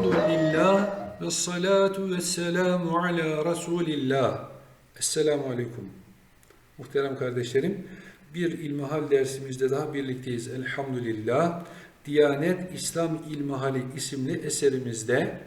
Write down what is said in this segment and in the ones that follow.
Bismillah, velhamdülillah, ve salatu ve selamu ala Resulillah. Esselamu Aleyküm. Muhterem kardeşlerim, bir ilmihal dersimizde daha birlikteyiz. Elhamdülillah. Diyanet İslam İlmihali isimli eserimizde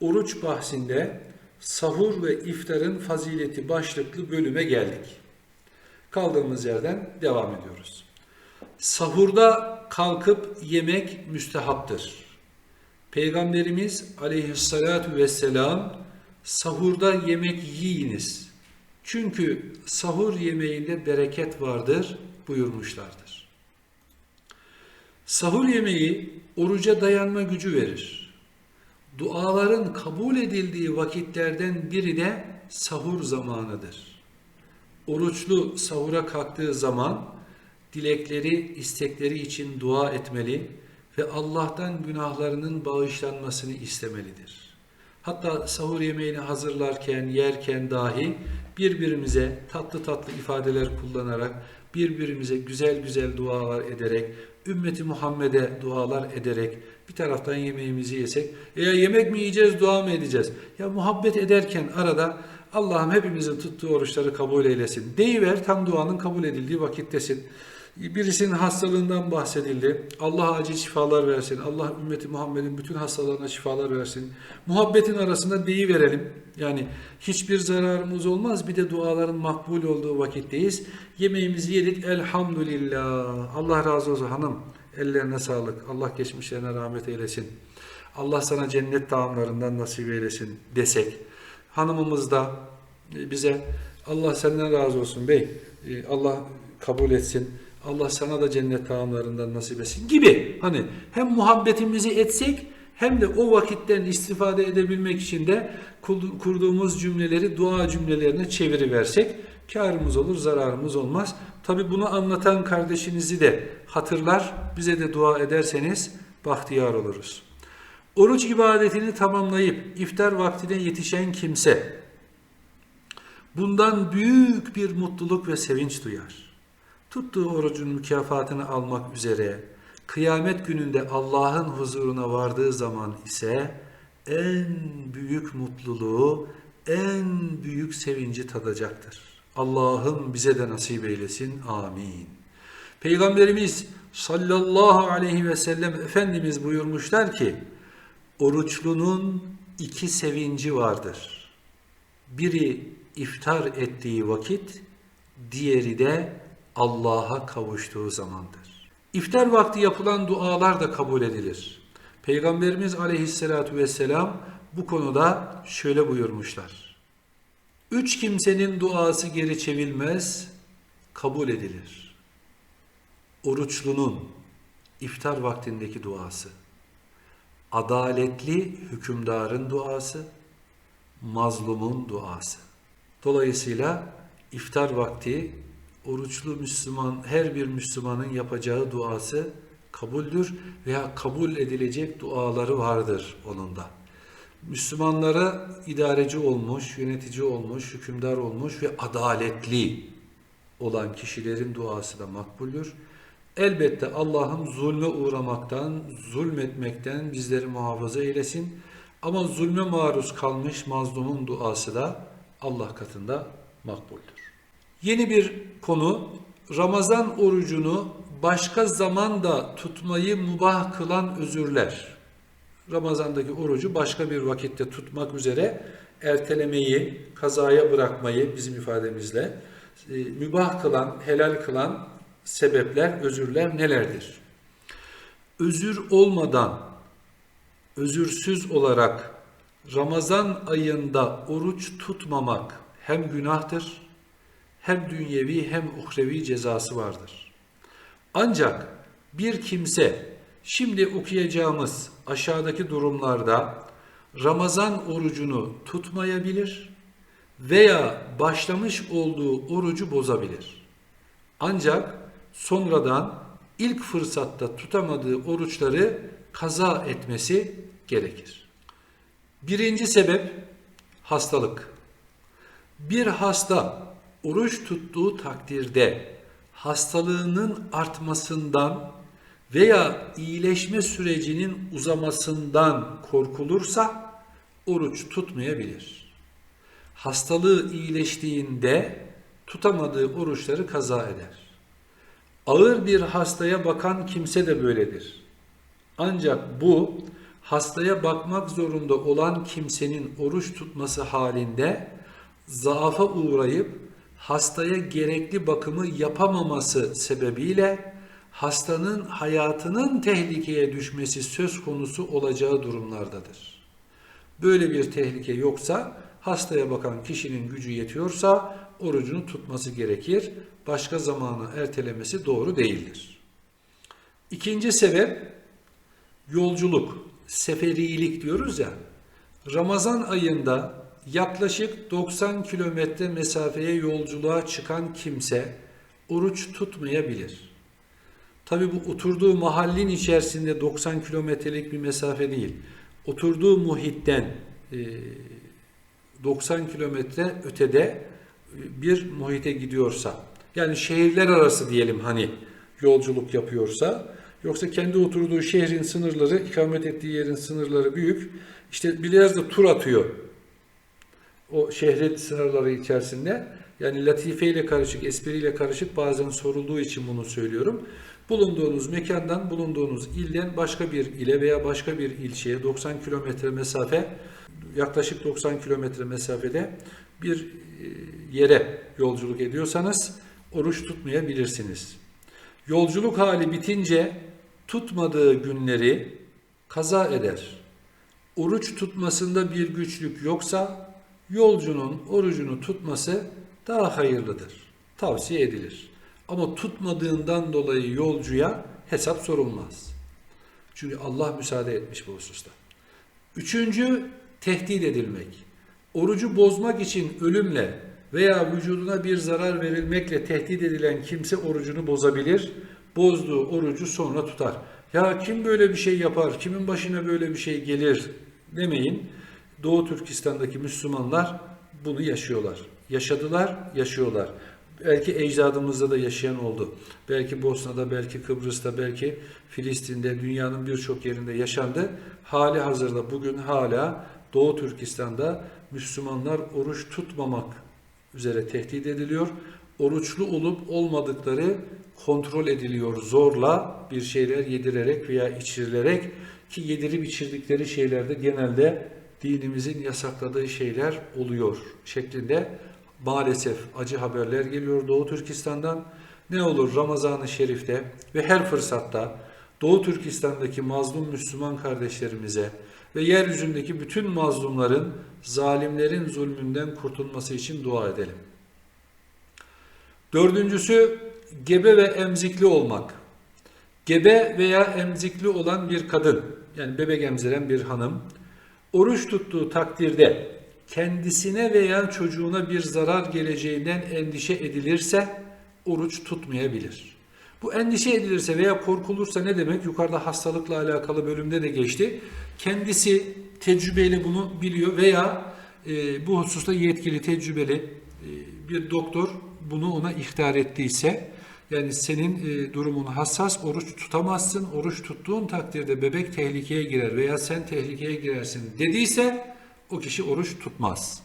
oruç bahsinde sahur ve iftarın fazileti başlıklı bölüme geldik. Kaldığımız yerden devam ediyoruz. Sahurda kalkıp yemek müstehaptır. Peygamberimiz aleyhissalatu vesselam sahurda yemek yiyiniz. Çünkü sahur yemeğinde bereket vardır buyurmuşlardır. Sahur yemeği oruca dayanma gücü verir. Duaların kabul edildiği vakitlerden biri de sahur zamanıdır. Oruçlu sahura kalktığı zaman dilekleri, istekleri için dua etmeli ve Allah'tan günahlarının bağışlanmasını istemelidir. Hatta sahur yemeğini hazırlarken, yerken dahi birbirimize tatlı tatlı ifadeler kullanarak, birbirimize güzel güzel dualar ederek, ümmeti Muhammed'e dualar ederek, bir taraftan yemeğimizi yesek, e ya yemek mi yiyeceğiz, dua mı edeceğiz? Ya muhabbet ederken arada Allah'ım hepimizin tuttuğu oruçları kabul eylesin. Deyiver tam duanın kabul edildiği vakittesin. Birisinin hastalığından bahsedildi. Allah acil şifalar versin. Allah ümmeti Muhammed'in bütün hastalarına şifalar versin. Muhabbetin arasında deyi verelim. Yani hiçbir zararımız olmaz. Bir de duaların makbul olduğu vakitteyiz. Yemeğimizi yedik. Elhamdülillah. Allah razı olsun hanım. Ellerine sağlık. Allah geçmişlerine rahmet eylesin. Allah sana cennet dağımlarından nasip eylesin desek. Hanımımız da bize Allah senden razı olsun bey. Allah kabul etsin. Allah sana da cennet tağımlarından nasip etsin gibi. Hani hem muhabbetimizi etsek hem de o vakitten istifade edebilmek için de kurduğumuz cümleleri dua cümlelerine çeviriversek karımız olur, zararımız olmaz. Tabi bunu anlatan kardeşinizi de hatırlar, bize de dua ederseniz bahtiyar oluruz. Oruç ibadetini tamamlayıp iftar vaktine yetişen kimse bundan büyük bir mutluluk ve sevinç duyar tuttuğu orucun mükafatını almak üzere kıyamet gününde Allah'ın huzuruna vardığı zaman ise en büyük mutluluğu, en büyük sevinci tadacaktır. Allah'ım bize de nasip eylesin. Amin. Peygamberimiz sallallahu aleyhi ve sellem Efendimiz buyurmuşlar ki, oruçlunun iki sevinci vardır. Biri iftar ettiği vakit, diğeri de Allah'a kavuştuğu zamandır. İftar vakti yapılan dualar da kabul edilir. Peygamberimiz aleyhissalatu vesselam bu konuda şöyle buyurmuşlar. Üç kimsenin duası geri çevilmez, kabul edilir. Oruçlunun iftar vaktindeki duası, adaletli hükümdarın duası, mazlumun duası. Dolayısıyla iftar vakti oruçlu Müslüman, her bir Müslümanın yapacağı duası kabuldür veya kabul edilecek duaları vardır onun da. Müslümanlara idareci olmuş, yönetici olmuş, hükümdar olmuş ve adaletli olan kişilerin duası da makbuldür. Elbette Allah'ım zulme uğramaktan, zulmetmekten bizleri muhafaza eylesin. Ama zulme maruz kalmış mazlumun duası da Allah katında makbuldür. Yeni bir konu Ramazan orucunu başka zamanda tutmayı mubah kılan özürler. Ramazandaki orucu başka bir vakitte tutmak üzere ertelemeyi, kazaya bırakmayı bizim ifademizle e, mübah kılan, helal kılan sebepler, özürler nelerdir? Özür olmadan, özürsüz olarak Ramazan ayında oruç tutmamak hem günahtır hem dünyevi hem uhrevi cezası vardır. Ancak bir kimse şimdi okuyacağımız aşağıdaki durumlarda Ramazan orucunu tutmayabilir veya başlamış olduğu orucu bozabilir. Ancak sonradan ilk fırsatta tutamadığı oruçları kaza etmesi gerekir. Birinci sebep hastalık. Bir hasta oruç tuttuğu takdirde hastalığının artmasından veya iyileşme sürecinin uzamasından korkulursa oruç tutmayabilir. Hastalığı iyileştiğinde tutamadığı oruçları kaza eder. Ağır bir hastaya bakan kimse de böyledir. Ancak bu hastaya bakmak zorunda olan kimsenin oruç tutması halinde zaafa uğrayıp hastaya gerekli bakımı yapamaması sebebiyle hastanın hayatının tehlikeye düşmesi söz konusu olacağı durumlardadır. Böyle bir tehlike yoksa hastaya bakan kişinin gücü yetiyorsa orucunu tutması gerekir. Başka zamanı ertelemesi doğru değildir. İkinci sebep yolculuk, seferilik diyoruz ya. Ramazan ayında yaklaşık 90 kilometre mesafeye yolculuğa çıkan kimse oruç tutmayabilir. Tabi bu oturduğu mahallin içerisinde 90 kilometrelik bir mesafe değil. Oturduğu muhitten e, 90 kilometre ötede e, bir muhite gidiyorsa, yani şehirler arası diyelim hani yolculuk yapıyorsa, yoksa kendi oturduğu şehrin sınırları, ikamet ettiği yerin sınırları büyük, işte biraz da tur atıyor o şehrin sınırları içerisinde. Yani latifeyle karışık, espriyle karışık bazen sorulduğu için bunu söylüyorum. Bulunduğunuz mekandan, bulunduğunuz ilden başka bir ile veya başka bir ilçeye 90 kilometre mesafe, yaklaşık 90 kilometre mesafede bir e, yere yolculuk ediyorsanız oruç tutmayabilirsiniz. Yolculuk hali bitince tutmadığı günleri kaza eder. Oruç tutmasında bir güçlük yoksa yolcunun orucunu tutması daha hayırlıdır. Tavsiye edilir. Ama tutmadığından dolayı yolcuya hesap sorulmaz. Çünkü Allah müsaade etmiş bu hususta. Üçüncü, tehdit edilmek. Orucu bozmak için ölümle veya vücuduna bir zarar verilmekle tehdit edilen kimse orucunu bozabilir. Bozduğu orucu sonra tutar. Ya kim böyle bir şey yapar, kimin başına böyle bir şey gelir demeyin. Doğu Türkistan'daki Müslümanlar bunu yaşıyorlar. Yaşadılar, yaşıyorlar. Belki ecdadımızda da yaşayan oldu. Belki Bosna'da, belki Kıbrıs'ta, belki Filistin'de, dünyanın birçok yerinde yaşandı. Hali hazırda bugün hala Doğu Türkistan'da Müslümanlar oruç tutmamak üzere tehdit ediliyor. Oruçlu olup olmadıkları kontrol ediliyor zorla bir şeyler yedirerek veya içirilerek ki yedirip içirdikleri şeylerde genelde dinimizin yasakladığı şeyler oluyor şeklinde maalesef acı haberler geliyor Doğu Türkistan'dan. Ne olur Ramazan-ı Şerif'te ve her fırsatta Doğu Türkistan'daki mazlum Müslüman kardeşlerimize ve yeryüzündeki bütün mazlumların, zalimlerin zulmünden kurtulması için dua edelim. Dördüncüsü gebe ve emzikli olmak. Gebe veya emzikli olan bir kadın, yani bebek emziren bir hanım, oruç tuttuğu takdirde kendisine veya çocuğuna bir zarar geleceğinden endişe edilirse oruç tutmayabilir. Bu endişe edilirse veya korkulursa ne demek? Yukarıda hastalıkla alakalı bölümde de geçti. Kendisi tecrübeyle bunu biliyor veya e, bu hususta yetkili, tecrübeli e, bir doktor bunu ona ihtar ettiyse yani senin e, durumun hassas, oruç tutamazsın. Oruç tuttuğun takdirde bebek tehlikeye girer veya sen tehlikeye girersin dediyse o kişi oruç tutmaz.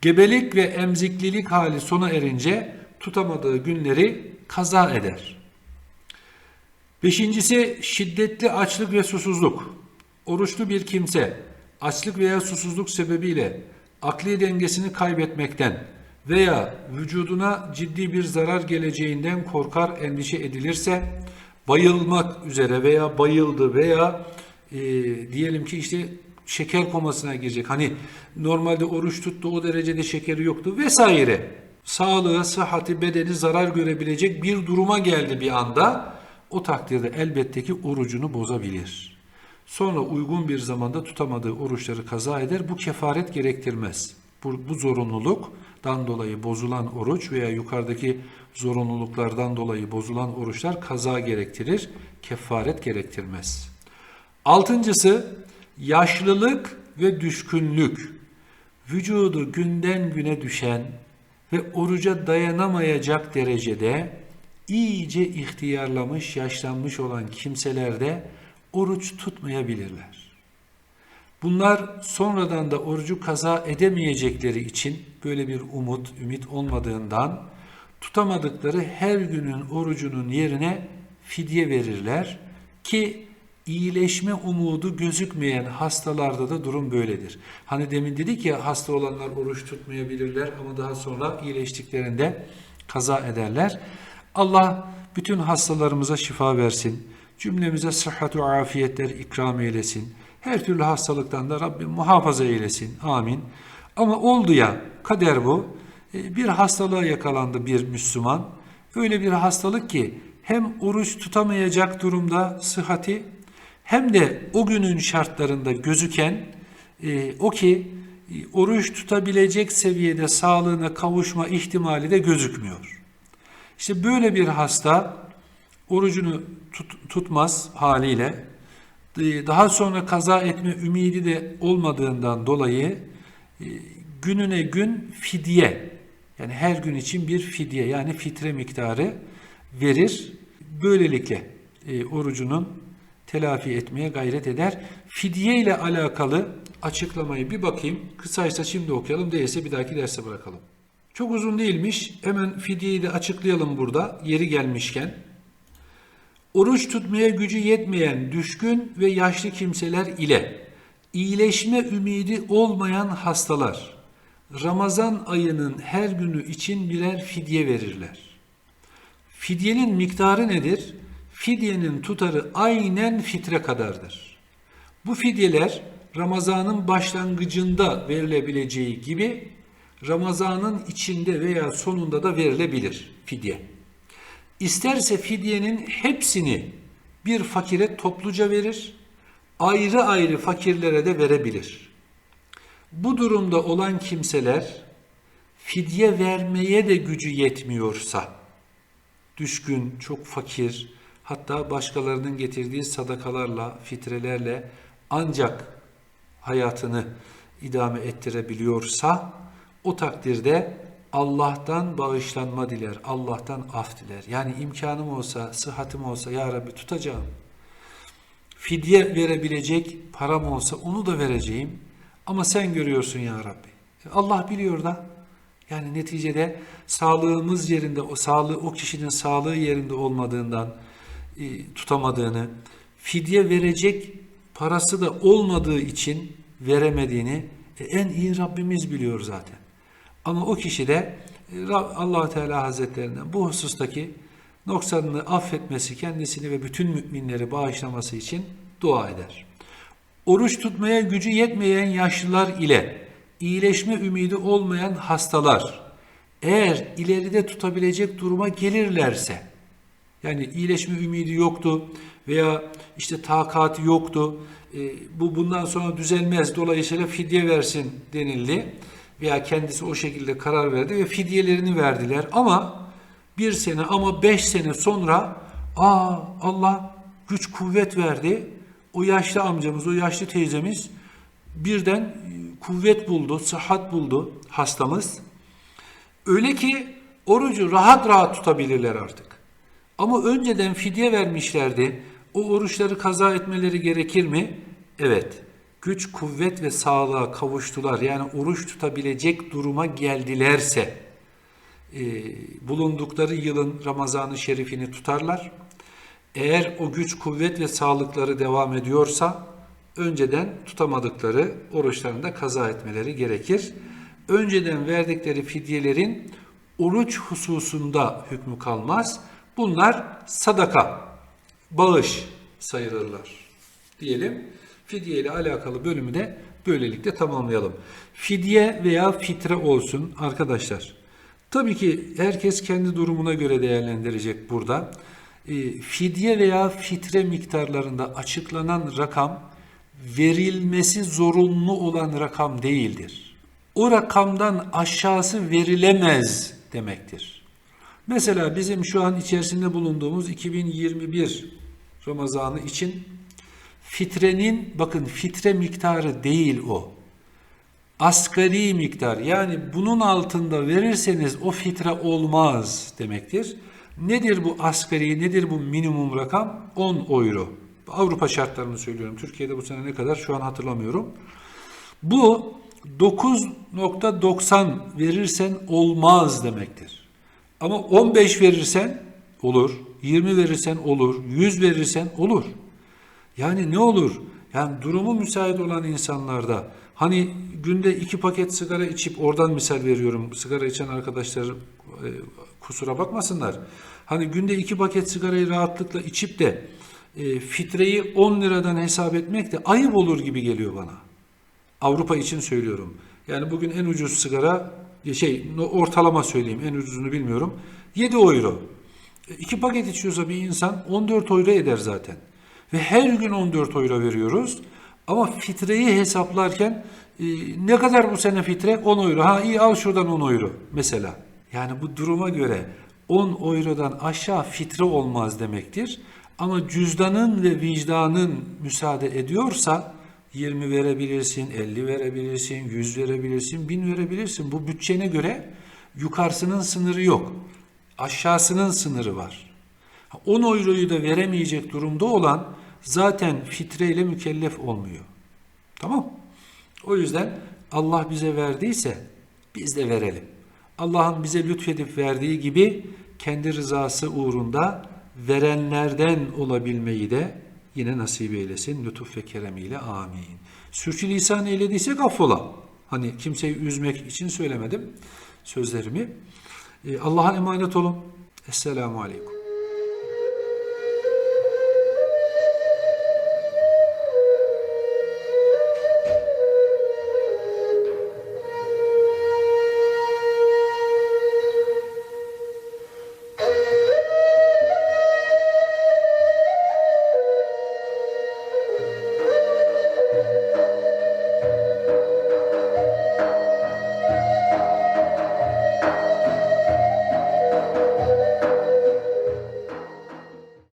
Gebelik ve emziklilik hali sona erince tutamadığı günleri kaza eder. Beşincisi şiddetli açlık ve susuzluk. Oruçlu bir kimse açlık veya susuzluk sebebiyle akli dengesini kaybetmekten veya vücuduna ciddi bir zarar geleceğinden korkar endişe edilirse bayılmak üzere veya bayıldı veya e, diyelim ki işte şeker komasına girecek. Hani normalde oruç tuttu o derecede şekeri yoktu vesaire. Sağlığı, sıhhati, bedeni zarar görebilecek bir duruma geldi bir anda. O takdirde elbette ki orucunu bozabilir. Sonra uygun bir zamanda tutamadığı oruçları kaza eder. Bu kefaret gerektirmez. Bu, bu zorunluluktan dolayı bozulan oruç veya yukarıdaki zorunluluklardan dolayı bozulan oruçlar kaza gerektirir, kefaret gerektirmez. Altıncısı yaşlılık ve düşkünlük. Vücudu günden güne düşen ve oruca dayanamayacak derecede iyice ihtiyarlamış, yaşlanmış olan kimseler de oruç tutmayabilirler. Bunlar sonradan da orucu kaza edemeyecekleri için böyle bir umut, ümit olmadığından tutamadıkları her günün orucunun yerine fidye verirler ki iyileşme umudu gözükmeyen hastalarda da durum böyledir. Hani demin dedik ya hasta olanlar oruç tutmayabilirler ama daha sonra iyileştiklerinde kaza ederler. Allah bütün hastalarımıza şifa versin. Cümlemize sıhhat ve afiyetler ikram eylesin. Her türlü hastalıktan da Rabbim muhafaza eylesin. Amin. Ama oldu ya kader bu. E, Bir hastalığa yakalandı bir Müslüman. Öyle bir hastalık ki hem oruç tutamayacak durumda sıhhati hem de o günün şartlarında gözüken e, o ki e, oruç tutabilecek seviyede sağlığına kavuşma ihtimali de gözükmüyor. İşte böyle bir hasta orucunu tut- tutmaz haliyle daha sonra kaza etme ümidi de olmadığından dolayı e, gününe gün fidye yani her gün için bir fidye yani fitre miktarı verir. Böylelikle e, orucunun telafi etmeye gayret eder. Fidye ile alakalı açıklamayı bir bakayım. Kısaysa şimdi okuyalım değilse bir dahaki derse bırakalım. Çok uzun değilmiş. Hemen fidyeyi de açıklayalım burada yeri gelmişken. Oruç tutmaya gücü yetmeyen düşkün ve yaşlı kimseler ile iyileşme ümidi olmayan hastalar Ramazan ayının her günü için birer fidye verirler. Fidyenin miktarı nedir? Fidyenin tutarı aynen fitre kadardır. Bu fidyeler Ramazanın başlangıcında verilebileceği gibi Ramazanın içinde veya sonunda da verilebilir fidye. İsterse fidyenin hepsini bir fakire topluca verir, ayrı ayrı fakirlere de verebilir. Bu durumda olan kimseler fidye vermeye de gücü yetmiyorsa, düşkün, çok fakir, hatta başkalarının getirdiği sadakalarla, fitrelerle ancak hayatını idame ettirebiliyorsa, o takdirde Allah'tan bağışlanma diler, Allah'tan af diler. Yani imkanım olsa, sıhhatim olsa ya Rabbi tutacağım. Fidye verebilecek param olsa onu da vereceğim. Ama sen görüyorsun ya Rabbi. Allah biliyor da. Yani neticede sağlığımız yerinde, o sağlığı o kişinin sağlığı yerinde olmadığından e, tutamadığını, fidye verecek parası da olmadığı için veremediğini e, en iyi Rabbimiz biliyor zaten. Ama o kişi de e, allah Teala Hazretlerinden bu husustaki noksanını affetmesi, kendisini ve bütün müminleri bağışlaması için dua eder. Oruç tutmaya gücü yetmeyen yaşlılar ile iyileşme ümidi olmayan hastalar eğer ileride tutabilecek duruma gelirlerse yani iyileşme ümidi yoktu veya işte takati yoktu e, bu bundan sonra düzelmez dolayısıyla fidye versin denildi veya kendisi o şekilde karar verdi ve fidyelerini verdiler ama bir sene ama beş sene sonra aa Allah güç kuvvet verdi o yaşlı amcamız, o yaşlı teyzemiz birden e, kuvvet buldu, sıhhat buldu hastamız. Öyle ki orucu rahat rahat tutabilirler artık. Ama önceden fidye vermişlerdi. O oruçları kaza etmeleri gerekir mi? Evet. Güç, kuvvet ve sağlığa kavuştular. Yani oruç tutabilecek duruma geldilerse e, bulundukları yılın Ramazan-ı Şerifini tutarlar. Eğer o güç, kuvvet ve sağlıkları devam ediyorsa önceden tutamadıkları oruçlarında kaza etmeleri gerekir. Önceden verdikleri fidyelerin oruç hususunda hükmü kalmaz. Bunlar sadaka, bağış sayılırlar. Diyelim fidye ile alakalı bölümü de böylelikle tamamlayalım. Fidye veya fitre olsun arkadaşlar. Tabii ki herkes kendi durumuna göre değerlendirecek burada. E, fidye veya fitre miktarlarında açıklanan rakam verilmesi zorunlu olan rakam değildir. O rakamdan aşağısı verilemez demektir. Mesela bizim şu an içerisinde bulunduğumuz 2021 Ramazanı için fitrenin bakın fitre miktarı değil o. Asgari miktar yani bunun altında verirseniz o fitre olmaz demektir. Nedir bu asgari, nedir bu minimum rakam? 10 euro. Avrupa şartlarını söylüyorum. Türkiye'de bu sene ne kadar şu an hatırlamıyorum. Bu 9.90 verirsen olmaz demektir. Ama 15 verirsen olur, 20 verirsen olur, 100 verirsen olur. Yani ne olur? Yani durumu müsait olan insanlarda hani günde iki paket sigara içip oradan misal veriyorum. Sigara içen arkadaşlar e, kusura bakmasınlar. Hani günde iki paket sigarayı rahatlıkla içip de e, fitreyi 10 liradan hesap etmek de ayıp olur gibi geliyor bana. Avrupa için söylüyorum. Yani bugün en ucuz sigara şey no- ortalama söyleyeyim en ucuzunu bilmiyorum. 7 euro. E, İki paket içiyorsa bir insan 14 euro eder zaten. Ve her gün 14 euro veriyoruz. Ama fitreyi hesaplarken e, ne kadar bu sene fitre? 10 euro. Ha iyi al şuradan 10 euro mesela. Yani bu duruma göre 10 eurodan aşağı fitre olmaz demektir. Ama cüzdanın ve vicdanın müsaade ediyorsa 20 verebilirsin, 50 verebilirsin, 100 verebilirsin, 1000 verebilirsin. Bu bütçene göre yukarısının sınırı yok. Aşağısının sınırı var. 10 euroyu da veremeyecek durumda olan zaten fitreyle mükellef olmuyor. Tamam? O yüzden Allah bize verdiyse biz de verelim. Allah'ın bize lütfedip verdiği gibi kendi rızası uğrunda verenlerden olabilmeyi de yine nasip eylesin lütuf ve keremiyle amin. Sürçülisan eylediysek affola. Hani kimseyi üzmek için söylemedim sözlerimi. Ee, Allah'a emanet olun. Esselamu Aleyküm.